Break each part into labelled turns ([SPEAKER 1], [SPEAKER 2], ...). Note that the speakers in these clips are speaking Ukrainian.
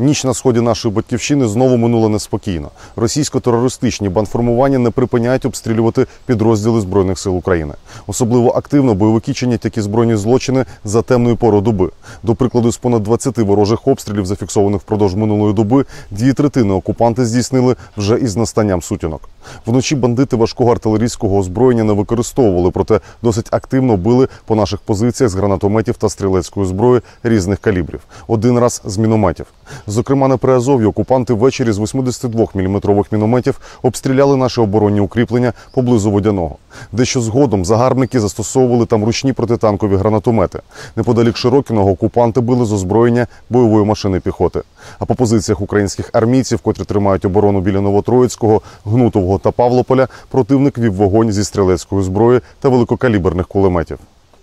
[SPEAKER 1] Ніч на сході нашої батьківщини знову минула неспокійно. Російсько-терористичні бандформування не припиняють обстрілювати підрозділи збройних сил України. Особливо активно бойовики чинять такі збройні злочини за темної пору доби. До прикладу, з понад 20 ворожих обстрілів, зафіксованих впродовж минулої доби, дві третини окупанти здійснили вже із настанням сутінок. Вночі бандити важкого артилерійського озброєння не використовували, проте досить активно били по наших позиціях з гранатометів та стрілецької зброї різних калібрів. Один раз з мінометів. Зокрема, на Приазов'ї окупанти ввечері з 82-мм мінометів обстріляли наші оборонні укріплення поблизу водяного. Дещо згодом загарбники застосовували там ручні протитанкові гранатомети. Неподалік Широкіного окупанти били з озброєння бойової машини піхоти. А по позиціях українських армійців, котрі тримають оборону біля Новотроїцького, Гнутового та Павлополя, противник вів вогонь зі стрілецької зброї та великокаліберних кулеметів.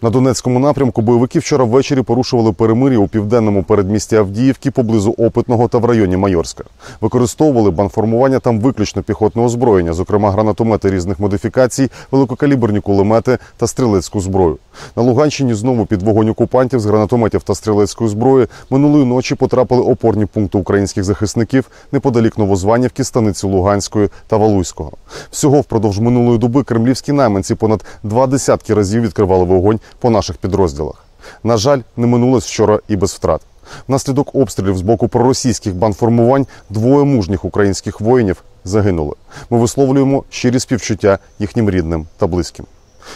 [SPEAKER 1] На Донецькому напрямку бойовики вчора ввечері порушували перемир'я у південному передмісті Авдіївки поблизу Опитного та в районі Майорська. Використовували банформування там виключно піхотне озброєння, зокрема гранатомети різних модифікацій, великокаліберні кулемети та стрілецьку зброю. На Луганщині знову під вогонь окупантів з гранатометів та стрілецької зброї минулої ночі потрапили опорні пункти українських захисників неподалік Новозванівки, станиці Луганської та Валуйського. Всього впродовж минулої доби кремлівські найманці понад два десятки разів відкривали вогонь по наших підрозділах. На жаль, не минулось вчора і без втрат. Внаслідок обстрілів з боку проросійських бандформувань двоє мужніх українських воїнів загинули. Ми висловлюємо щирі співчуття їхнім рідним та близьким.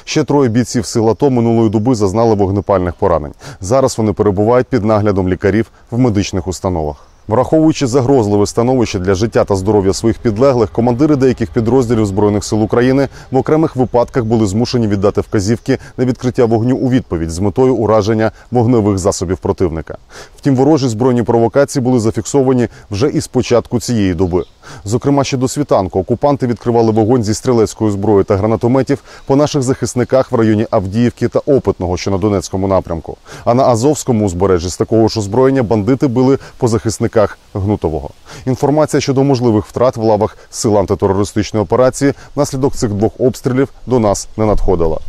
[SPEAKER 1] Ще троє бійців сил АТО минулої доби зазнали вогнепальних поранень. Зараз вони перебувають під наглядом лікарів в медичних установах. Враховуючи загрозливе становище для життя та здоров'я своїх підлеглих, командири деяких підрозділів збройних сил України в окремих випадках були змушені віддати вказівки на відкриття вогню у відповідь з метою ураження вогневих засобів противника. Втім, ворожі збройні провокації були зафіксовані вже із початку цієї доби. Зокрема, ще до світанку окупанти відкривали вогонь зі стрілецької зброї та гранатометів по наших захисниках в районі Авдіївки та Опитного, що на Донецькому напрямку. А на Азовському узбережжі з такого ж озброєння бандити били по захисниках Гнутового. Інформація щодо можливих втрат в лавах сил антитерористичної операції внаслідок цих двох обстрілів до нас не надходила.